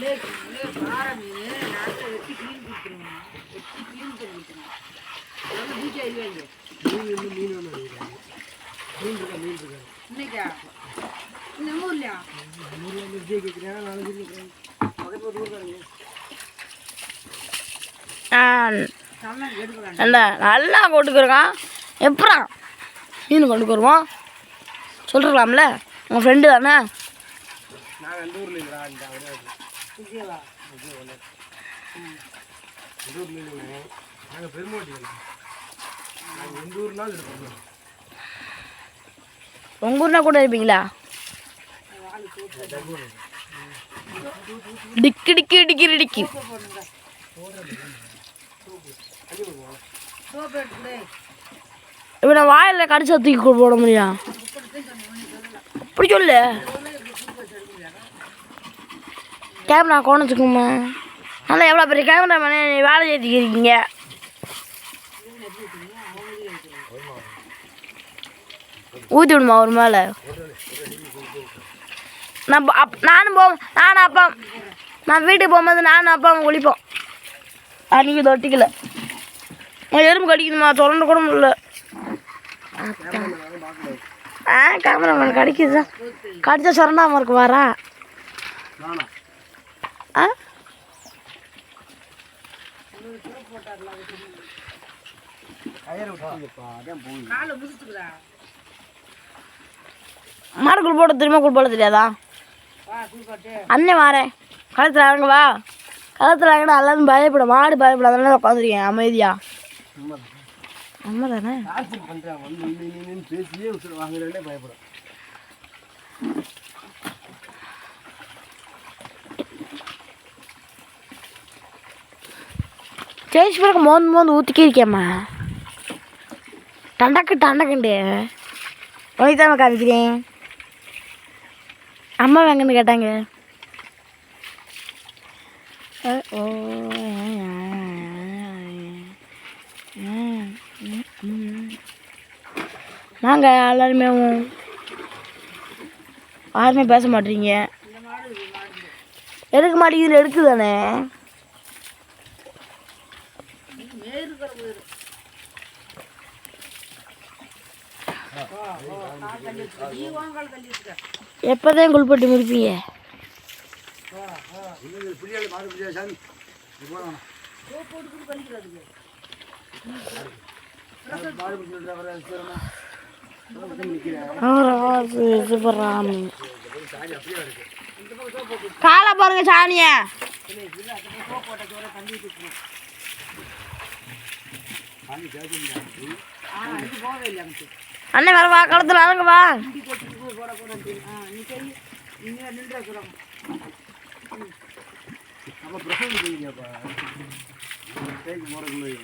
பாறை மீன் நல்லா வெட்டி க்ளீன் கொடுத்துருவோம் வெட்டி க்ளீன் பண்ணி அறிவாங்க மீன் வந்து மீன் ஒன்று மீன் இருக்கா மீன் இருக்கா இன்னைக்கா ஊர்லையா ஊரில் வந்து விஜய் நாலு பக்கத்தில் நல்லா எப்படா மீன் கொண்டு வருவோம்? சொல்லிருக்கலாம்ல உங்கள் ஃப்ரெண்டு தானே? நான் எந்த ஊரில் இருக்கிறேன் விஜயவா எந்த ஊர் மீன் நாங்கள் பெருமாட்டி நாங்கள் எந்த ஊர்னாலும் இருக்கோம் உங்கள் ஊர்னா கூட இருப்பீங்களா? டிக்கி டிக்கி டிக்கி டிக்கி. நான் வாயில் கடிச்சா தூக்கி கொண்டு போட முடியும் அப்படி சொல்லு. கேமரா கோணம் வச்சுக்கோமா. நல்லா எவ்வளோ பெரிய கேமரா மேனே நீ வேலை ஏற்றிக்கிறீங்க ஊற்றி விடுமா ஒரு மேலே? நான் அப் நானும் போ நானும் அப்பா நான் வீட்டுக்கு போகும்போது நானும் அப்பாவும் குளிப்போம். அன்றைக்கி தொட்டிக்கல எறும்பு கடிக்குதுமா? தொடர்ந்து கூட முடியல. ஆ கேமராமேன் கடிக்குது. கடிச்சா சொரணாம இருக்கு வாரா. ஆ? மாடு குழு போட தெரியுமா? குள் போட தெரியாதா? அண்ணே அண்ணன் வாரேன் களத்தில் இறங்குவா களத்தில் இறங்கினா எல்லாரும் பயப்பட மாடு பயப்பட உட்காந்துருக்கேன் அமைதியா? அம்மா தானே பேசியே பயப்படும். ஜெயிச்ச பிறகு மோந்து மோந்து ஊற்றிக்கே இருக்கேம்மா டண்டக்கு டண்டக்குண்டு உனக்கு தான் காமிக்கிறேன் அம்மா எங்கன்னு கேட்டாங்க ஓ நாங்கள் எல்லாருமே யாருமே பேச மாட்டீங்க எடுக்க மாட்டேங்குது எடுக்குதானே தானே நீ உன் கால் தள்ளி வச்சுக்க எப்போதான் குளிப்பட்டி முடிப்பீங்க புரியாது மாடு புரியாது சாமி சோப்பு போட்டு பண்ணிக்கிறதுக்கு மாடு பிடிச்சிட்டு வர எப்போதான் குளிப்பட்டு முடிப்பீங்க? காலை பாருங்க சாணிய. தண்ணி அண்ணன் வர வா களத்தில் அறங்க வா you போட்டு போட போட ஆ நீ சரி நீங்கள் நின்று சொல்லுங்க நம்ம பிரசவம் செய்யுங்கப்பா தேய்க்கு போகிறதுக்குள்ள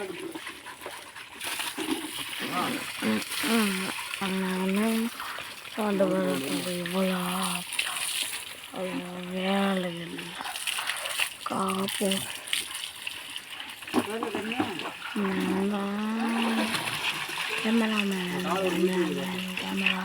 கொண்டு வர இவ்வளோ வேலை இல்லை காப்போம் கேமரா மேன் கேமரா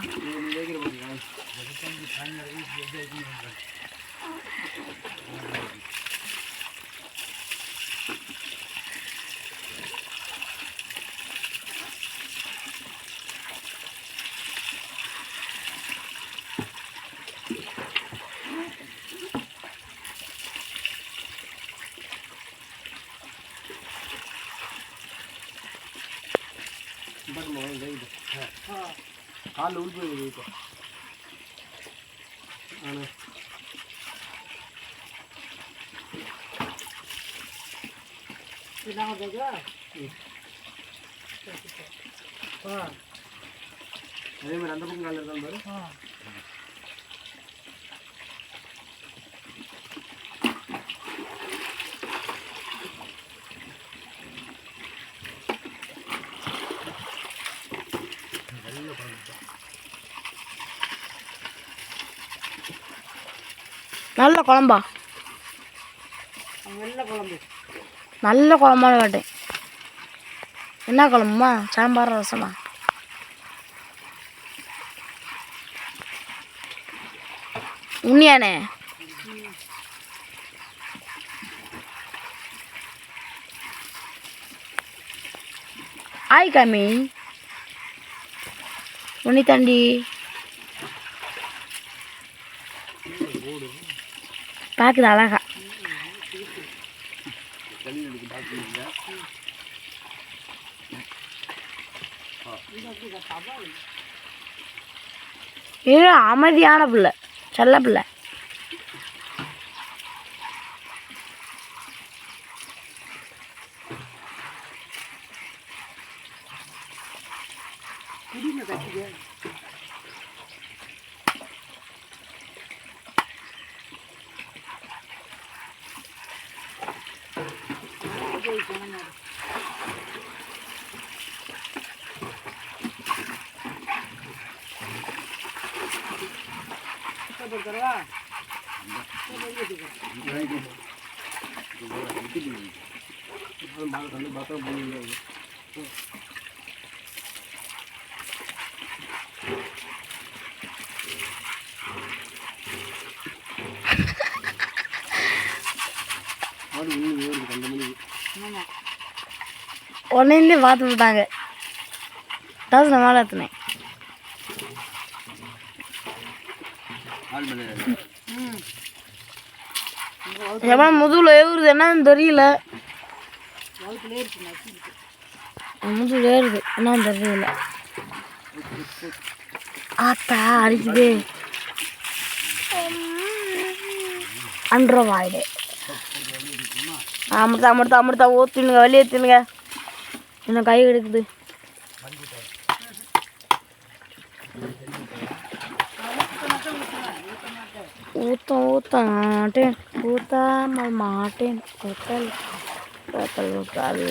காலில் உள் போய் ஆனால் நாங்கள் போகுதா? அதே மாதிரி அந்த பக்கம் காலில் இருக்கான் பாரு ஆ நல்ல குழம்பா? வெள்ளை குழம்பு. நல்ல குழம்பான்னு கேட்டேன் என்ன குழம்புமா? சாம்பார் ரசமா? உண்மையானே ஆய் காமி உன்னி தாண்டி பார்க்குது அழகா. இது அமைதியான பிள்ளை செல்ல பிள்ளை. குடிமை போய் போனாங்க தரவா ஆமா உடனே பார்த்து விட்டாங்க தோசை மேலே எத்தினேன் ம் எவன் முதுகில் ஏறுது என்னன்னு தெரியல. முதுகுல ஏறுது. என்னன்னு தெரியல. ஆத்தா அடிக்குது. அன்றவாயிடு அமிர்தா அமிர்தா அமிர்தா ஊற்றினுங்க வெளியே தின்னுங்க என்ன கை எடுக்குது ஊத்த ஊத்த மாட்டேன். ஊத்தாம மாட்டேன். ஊத்தல் ஊத்தல் ஊத்தல்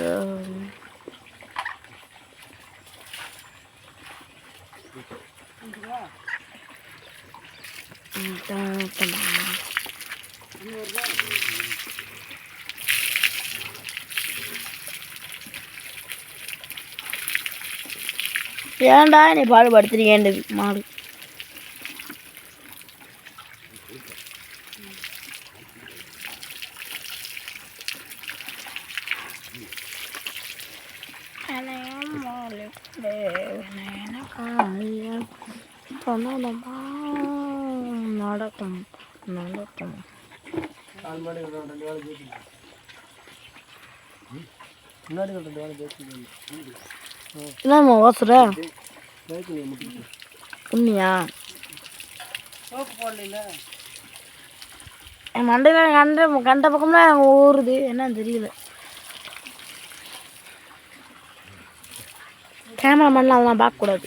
ஏன்டா நீ பாடுபடுத்துறீங்க மாடு? ரெண்டு வேலை முன்னாடி ரெண்டு வேலை என்னம்மா ஓசுற உண்மையா சோப்பு போடல என் மண்டையில் கண்ட கண்ட பக்கம்லாம் ஊறுது. என்னன்னு தெரியல. கேமராமேன்லாம் அதெல்லாம் பார்க்கக்கூடாது.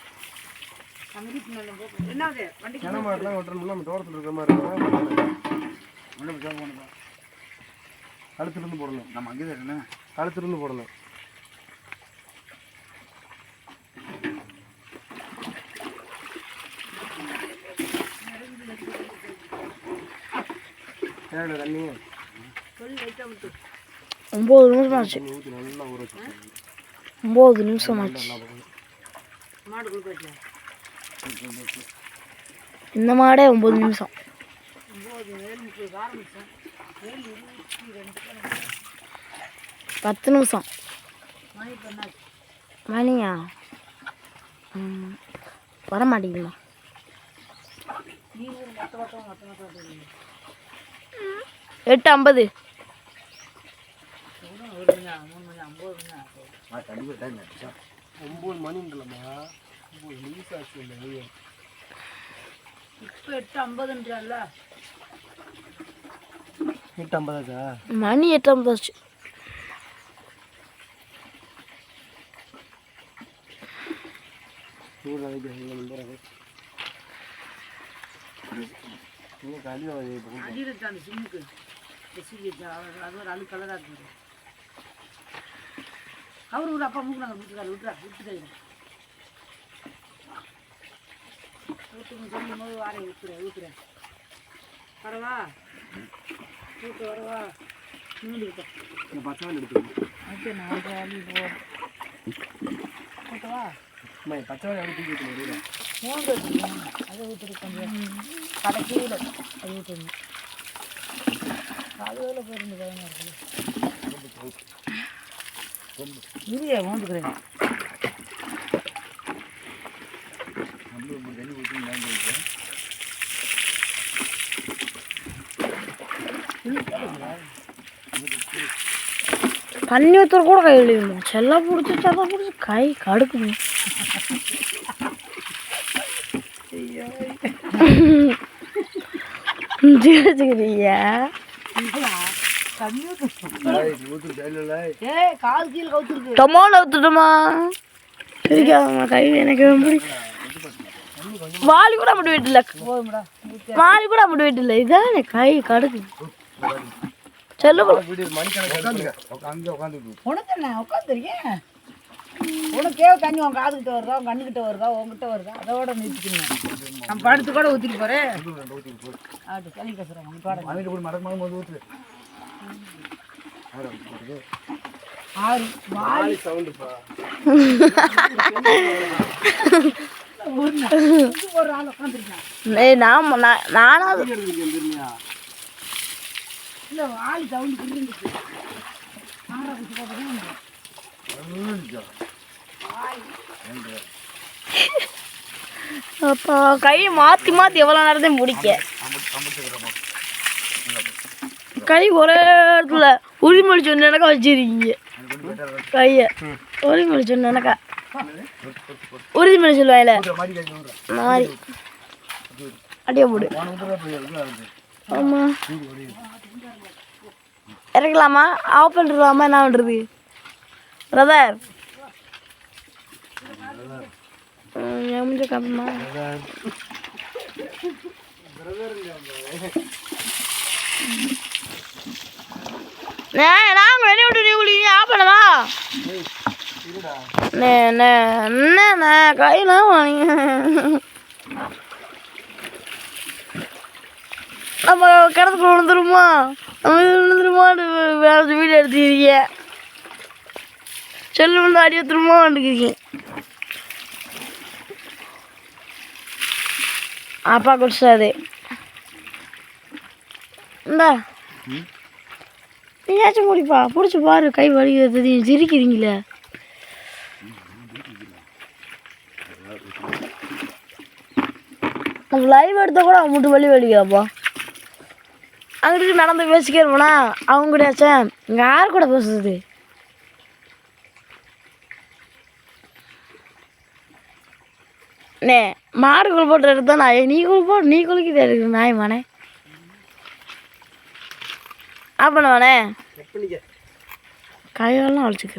என்னது? மாடெல்லாம் வெட்டணும்னா நம்ம தோட்டத்தில் இருக்கிற மாதிரி இருக்கணும் கழுத்துலேருந்து போடணும். நம்ம அங்கே தான் கழுத்துலேருந்து போடணும். ஏடா தண்ணி? ஒம்பது நிமிஷம் ஆச்சு ஒம்பது நிமிஷம் ஆச்சு நல்லா போகணும் மாடு கொடுக்க இந்த மாடே ஒம்பது நிமிஷம். பத்து நிமிஷம். மணியா? வர மாட்டேங்குதுமா எட்டு ஐம்பது. மணி ஒம்பது இப்போ எட்டு ஐம்பதுன்றால எட்டு ஐம்பதாச்சா? மணி எட்டு ஐம்பது ஆச்சு நூறு நாளைக்கு எங்கள் நம்பர் நீங்கள் கல்வி அடியில் அந்த சிம்முக்கு. பெசிலிட்டி அது ஒரு அழு கலராக இருக்குது. அவர் ஒரு அப்பா மூக்கு நாங்கள் விட்டுருக்காரு விட்டுறா விட்டுட்டு ஊற்றுங்க சொல்லும் போது வாரேன் விட்டுறேன் விட்டுறேன் வரவா? வீட்டு வரவா? பத்து நாள் எடுத்துக்கணும் ஓகே நான் வாங்கி போ ஓகேவா அம்மா என் பச்சை வாழை முடியல மூன்று வச்சுக்கோங்க அதை ஊற்றுட்டு கொஞ்சம் கடைசியில் அது ஊற்றுங்க அதுவில் போயிருந்து பயமாக இருக்குது இல்லையே மூந்துக்கிறேன் தண்ணி ஊற்றுற கூட கை விழுகுமா செல்ல பிடிச்சி செல்ல பிடிச்சி கை கீழே கவுத்துருக்கு டொமோல பிடிக்காதம்மா கை எனக்கு பிடி வாலி கூட அப்படி வீட்டில். வாலி கூட அப்படி வீட்டில். இதான் கை கடுக்குது. செல்ல வீடு மணிக்கணக்கு உட்காந்து உட்காந்து உனக்கு என்ன உட்காந்துருக்கேன் உனக்கே தண்ணி உன் காதுகிட்ட வருதா? உன் கண்ணுக்கிட்ட வருதா? உங்ககிட்ட வருதா? அதோட நிறுத்திக்கணும். நான் படுத்து கூட ஊற்றிட்டு போகிறேன் ஆட்டு தண்ணி பேசுகிறேன் ஆறு வாலி சவுண்டுப்பா ஒரு ஆள் உட்காந்துருக்கேன் ஏய் நான் நான் நானாவது இல்லை ஆள் குச்சி அப்பா கையை மாற்றி மாற்றி எவ்வளோ நேரத்தையும் முடிக்க. கை ஒரே இடத்துல. உரிமொழி சொன்னேனக்கா வச்சிருக்கீங்க. கையை. உரிமொழி சொன்னேனக்கா உறுதிமொழி அந்த மாதிரி அடியே போடு. ஆமாம் இறக்கலாமா? ஆஃப் பண்ணிடலாமா? என்ன பண்ணுறது பிரதர் முடிஞ்ச காப்பமா நான் வெளியே விட்டு குளிக்க ஆஃப் பண்ணவா? நே என்ன கையெல்லாம் வாங்க நம்ம கிடத்துக்கு விழுந்துருமா? நம்ம இது விழுந்துருமான்னு வேறு வீடு எடுத்துக்கிறீங்க செல்லு விழுந்து அடி எடுத்துருமா வந்துக்கிறீங்க அப்பா குடிச்சாது இந்தா. நீயாச்சும் முடிப்பா பிடிச்சி பாரு கை வலிக்கிறது சிரிக்கிறீங்களே. லைவ் எடுத்தால் கூட அவன் மட்டும் வலி வலிக்காப்பா அங்கிட்டு நடந்து பேசிக்கே இருப்போனா அவங்க கூடயாச்சும் இங்கே யார் கூட பேசுறது? நே மாடு குள் போட்டு எடுத்தா நான் நீ குள் போட்டு நீ குளிக்கிட்டு எடுக்கிற நாய் மானே ஆ பண்ணுவானே? கையெல்லாம் வலிச்சுக்கிறேன்